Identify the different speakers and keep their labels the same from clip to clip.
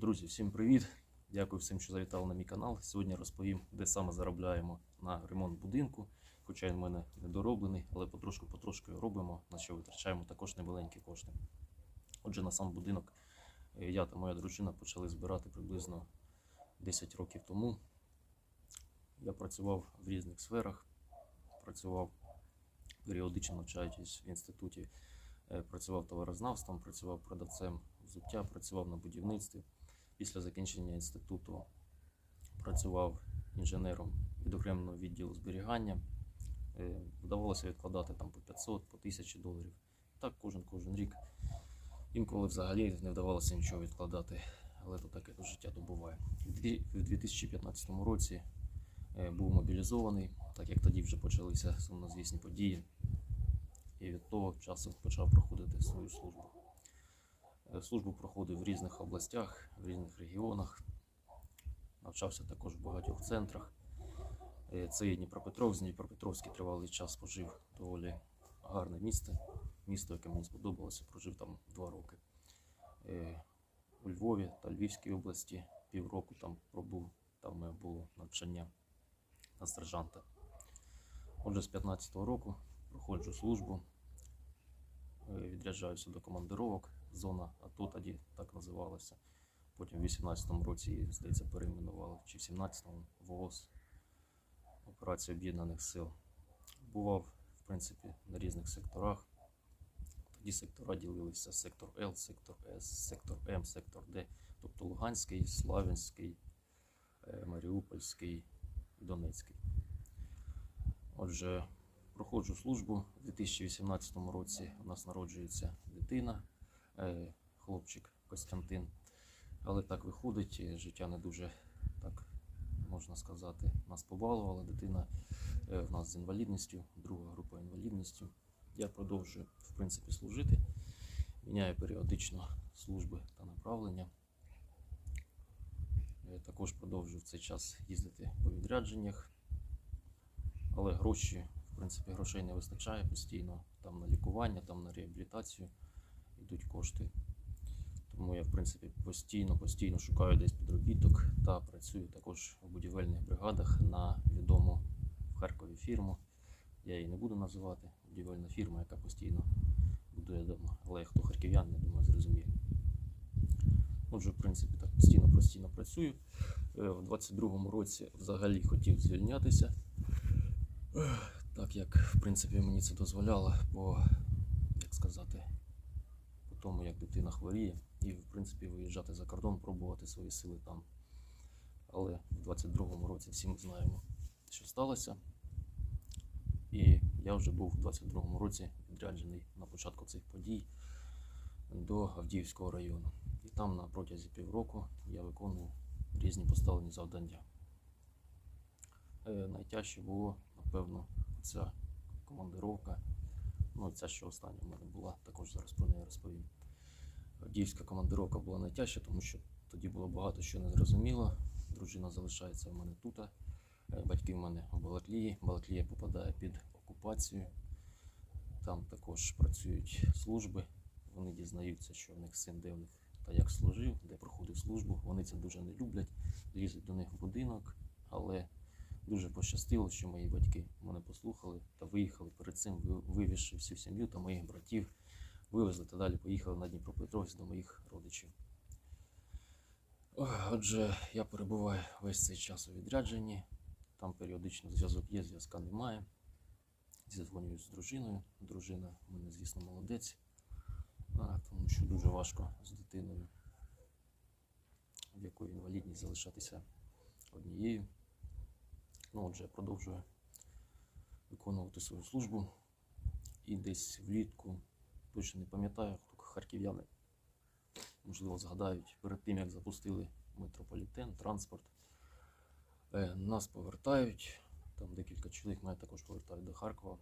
Speaker 1: Друзі, всім привіт! Дякую всім, що завітали на мій канал. Сьогодні розповім, де саме заробляємо на ремонт будинку. Хоча він в мене недороблений, але потрошку-потрошку робимо, на що витрачаємо також немаленькі кошти. Отже, на сам будинок е, я та моя дружина почали збирати приблизно 10 років тому. Я працював в різних сферах, працював періодично навчаючись в інституті, е, працював товарознавством, працював продавцем взуття, працював на будівництві. Після закінчення інституту працював інженером відокремленого відділу зберігання. Е, Вдавалося відкладати там по 500, по 1000 доларів. Так кожен кожен рік. Інколи взагалі не вдавалося нічого відкладати, але то таке то життя добуває. Дві- 2015 році е, був мобілізований, так як тоді вже почалися сумнозвісні події. І від того часу почав проходити свою службу. Е, Службу проходив в різних областях, в різних регіонах. Навчався також в багатьох центрах. Е, Це є Дніпропетровськ, Дніпропетровський тривалий час пожив доволі гарне місце. Місто, яке мені сподобалося, прожив там два роки. Е, У Львові та Львівській області півроку там пробув, там моє було навчання на сержанта. Отже, з 15-го року проходжу службу, відряджаюся до командировок. Зона АТО тоді так називалася. Потім в 18-му році, здається, перейменували, чи в 17-му ВООЗ, Операція Об'єднаних Сил. Бував, в принципі, на різних секторах. Тоді сектора ділилися сектор Л, сектор С, сектор М, сектор Д, тобто Луганський, Славянський, е, Маріупольський, Донецький. Отже, проходжу службу у 2018 році. У нас народжується дитина, хлопчик Костянтин. Але так виходить, е, життя не дуже так можна сказати, нас побалувала. Дитина е, в нас з інвалідністю, друга група інвалідністю. Я продовжую в принципі служити, міняю періодично служби та направлення. Е, Також продовжую в цей час їздити по відрядженнях, але гроші, в принципі, грошей не вистачає постійно. Там на лікування, там на реабілітацію йдуть кошти. Тому я, в принципі, постійно, постійно шукаю десь підробіток та працюю також в будівельних бригадах на відому в Харкові фірму. Я її не буду називати. Будівельна фірма, яка постійно будує дома. Але хто харків'ян, я думаю, зрозуміє. Отже, в принципі, так постійно постійно працюю. Е, В 22-му році взагалі хотів звільнятися, так як в принципі мені це дозволяло, по, як сказати, тому, як дитина хворіє, і в принципі виїжджати за кордон, пробувати свої сили там. Але в 22-му році всі ми знаємо, що сталося. І я вже був у 22-му році відряджений на початку цих подій до Авдіївського району. І там на протязі півроку я виконував різні поставлені завдання. Е, найтяжче було, напевно, ця командировка. Ну, ця, що остання в мене була, також зараз про неї розповім. Авдіївська командировка була найтяжча, тому що тоді було багато що не зрозуміло. Дружина залишається в мене тут. е, Батьки в мене в Балаклії. Балаклія попадає під окупацію. Там також працюють служби. Вони дізнаються, що в них син де в них та як служив, де проходив службу. Вони це дуже не люблять, лізуть до них в будинок, але дуже пощастило, що мої батьки мене послухали та виїхали перед цим, ви- вивізши всю сім'ю та моїх братів, вивезли та далі поїхали на Дніпропетровськ до моїх родичів. Отже, я перебуваю весь цей час у відрядженні. Там періодично зв'язок є, зв'язка немає. Зідзвонююсь з дружиною. Дружина в мене, звісно, молодець, тому що дуже важко з дитиною, в якої інвалідність залишатися однією. Ну, отже, я продовжую виконувати свою службу. І десь влітку, точно не пам'ятаю, хто харків'яни, можливо, згадають, перед тим, як запустили метрополітен, транспорт, е, нас повертають. Там декілька чоловік мене також повертають до Харкова.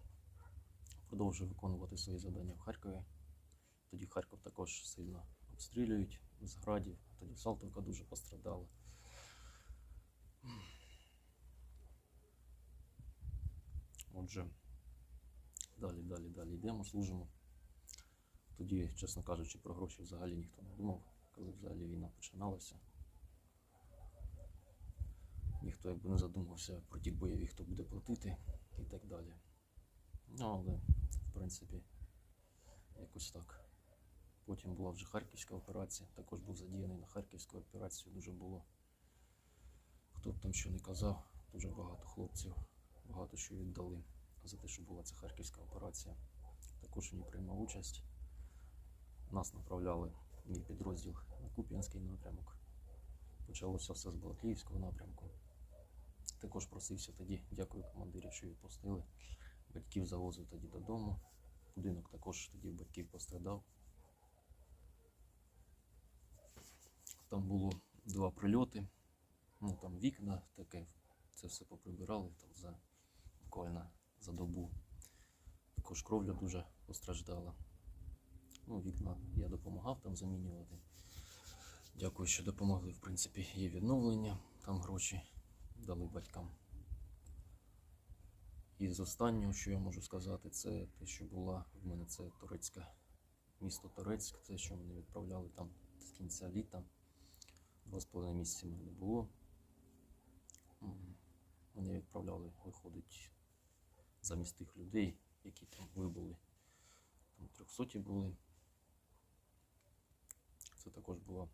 Speaker 1: Продовжую виконувати свої завдання в Харкові. Тоді Харків також сильно обстрілюють з градів. Тоді Салтовка дуже пострадала. Отже, далі, далі, далі йдемо, служимо. Тоді, чесно кажучи, про гроші взагалі ніхто не думав, коли взагалі війна починалася. ніхто якби не задумався про ті бойові, хто буде платити і так далі. Ну, але, в принципі, якось так. Потім була вже Харківська операція, також був задіяний на Харківську операцію, дуже було. Хто б там що не казав, дуже багато хлопців, багато що віддали за те, що була ця Харківська операція. Також ній приймав участь. Нас направляли мій підрозділ на Куп'янський напрямок. Почалося все з Балакліївського напрямку. Також просився тоді, дякую командирі, що відпустили. Батьків завозив тоді додому. Будинок також тоді батьків пострадав. Там було два прильоти. Ну там вікна таке, це все поприбирали там за буквально за добу. Також кровля дуже постраждала. Ну, вікна я допомагав там замінювати. Дякую, що допомогли. В принципі, є відновлення, там гроші дали батькам. І з останнього, що я можу сказати, це те, що була в мене це турецька місто Турецьк, це що мене відправляли там з кінця літа. Два з половиною місяці мене не було. Мене відправляли, виходить, замість тих людей, які там вибули. Там трьохсоті були. Це також було,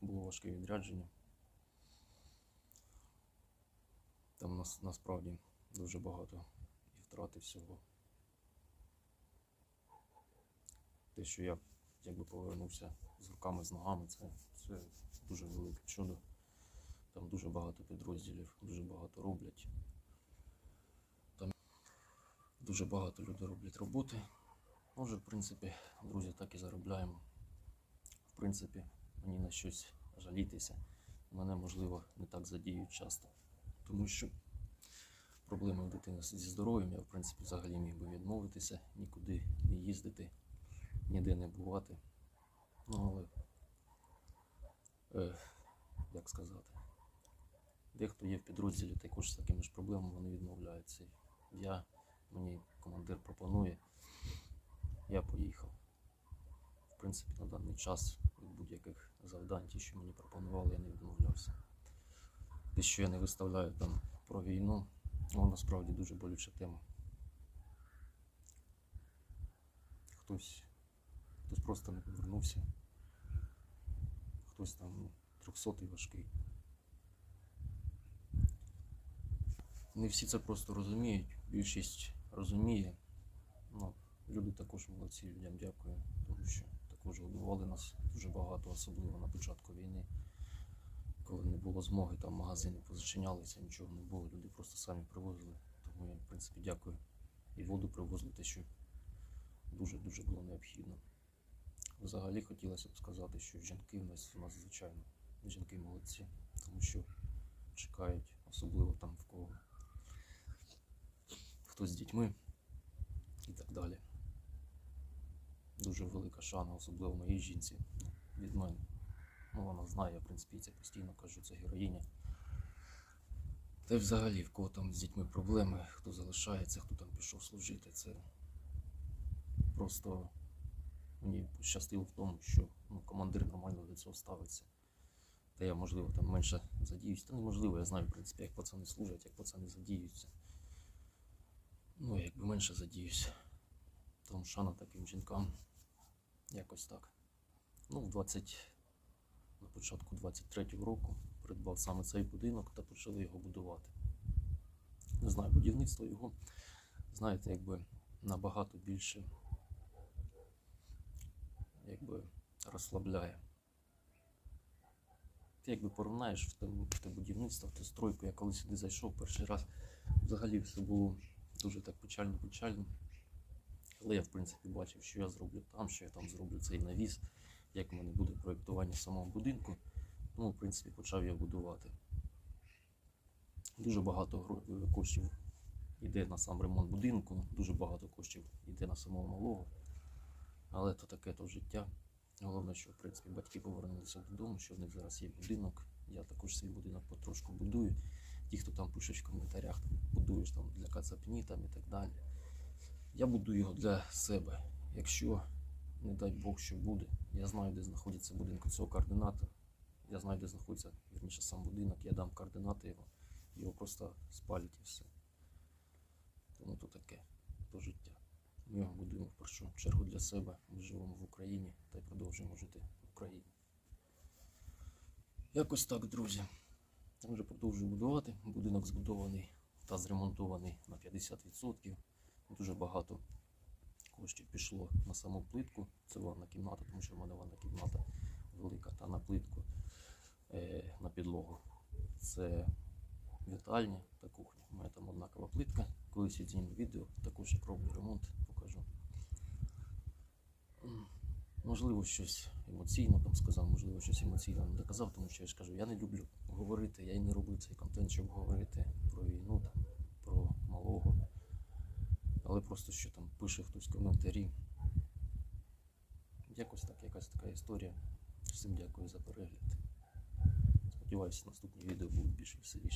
Speaker 1: було важке відрядження. Там нас, насправді дуже багато і втрати всього. Те, що я якби повернувся з руками, з ногами, це, це дуже велике чудо. Там дуже багато підрозділів, дуже багато роблять. Дуже багато людей роблять роботи. Може, в принципі, друзі, так і заробляємо. В принципі, мені на щось жалітися. Мене, можливо, не так задіють часто. Тому що проблеми у дитини зі здоров'ям, я, в принципі, взагалі міг би відмовитися, нікуди не їздити, ніде не бувати. Ну, але, е, як сказати, дехто є в підрозділі також з такими ж проблемами, вони відмовляються. Я, мені командир пропонує, я поїхав. В принципі, на даний час від будь-яких завдань, ті, що мені пропонували, я не відмовлявся. Те, що я не виставляю там про війну, ну, насправді дуже болюча тема. Хтось, хтось просто не повернувся, хтось там ну, трьохсотий важкий. Не всі це просто розуміють, більшість розуміє. Ну, люди також молодці, людям дякую, тому що також годували нас дуже багато, особливо на початку війни коли не було змоги, там магазини позачинялися, нічого не було, люди просто самі привозили. Тому я, в принципі, дякую. І воду привозили те, що дуже-дуже було необхідно. Взагалі хотілося б сказати, що жінки в нас, у нас звичайно, жінки молодці, тому що чекають, особливо там в кого хтось з дітьми і так далі. Дуже велика шана, особливо моїй жінці від мене. Ну, вона знає, я, в принципі, це постійно кажу, це героїня. Та й взагалі, в кого там з дітьми проблеми, хто залишається, хто там пішов служити, це просто мені пощастило в тому, що ну, командир нормально до цього ставиться. Та я, можливо, там менше задіюсь. Та неможливо, я знаю, в принципі, як пацани служать, як пацани задіються. Ну, якби менше задіюсь. Тому шана таким жінкам. Якось так. Ну, в 20 на початку 23-го року придбав саме цей будинок та почали його будувати. Не знаю, будівництво його, знаєте, якби набагато більше якби розслабляє. Ти якби порівнаєш в те, в те будівництво, в ту стройку, я коли сюди зайшов перший раз, взагалі все було дуже так печально-печально. Але я, в принципі, бачив, що я зроблю там, що я там зроблю цей навіс, як в мене буде проєктування самого будинку. Тому, в принципі, почав я будувати. Дуже багато коштів йде на сам ремонт будинку, дуже багато коштів йде на самого малого. Але то таке то життя. Головне, що в принципі батьки повернулися додому, що в них зараз є будинок. Я також свій будинок потрошку будую. Ті, хто там пишуть в коментарях, там, будуєш там для кацапні там, і так далі. Я будую його для себе. Якщо, не дай Бог, що буде, я знаю, де знаходяться будинки цього координата. Я знаю, де знаходиться верніше сам будинок, я дам координати його, його просто спалять і все. Тому то таке, то життя. Ми його будуємо в першу чергу для себе. Ми живемо в Україні та й продовжуємо жити в Україні. Якось так, друзі. Вже продовжую будувати. Будинок збудований та зремонтований на 50%. Дуже багато коштів пішло на саму плитку. Це ванна кімната, тому що в мене ванна кімната велика, та на плитку е, на підлогу. Це вітальня та кухня. У мене там однакова плитка. Колись я зніму відео, також як роблю ремонт, покажу. Можливо, щось емоційно там сказав, можливо, щось емоційно не доказав, тому що я ж кажу, я не люблю говорити, я і не роблю цей контент, щоб говорити про війну, там, про малого. Але просто що там пише хтось коментарі. Якось так, якась така історія. Всім дякую за перегляд. Сподіваюся, наступні відео будуть більш веселі.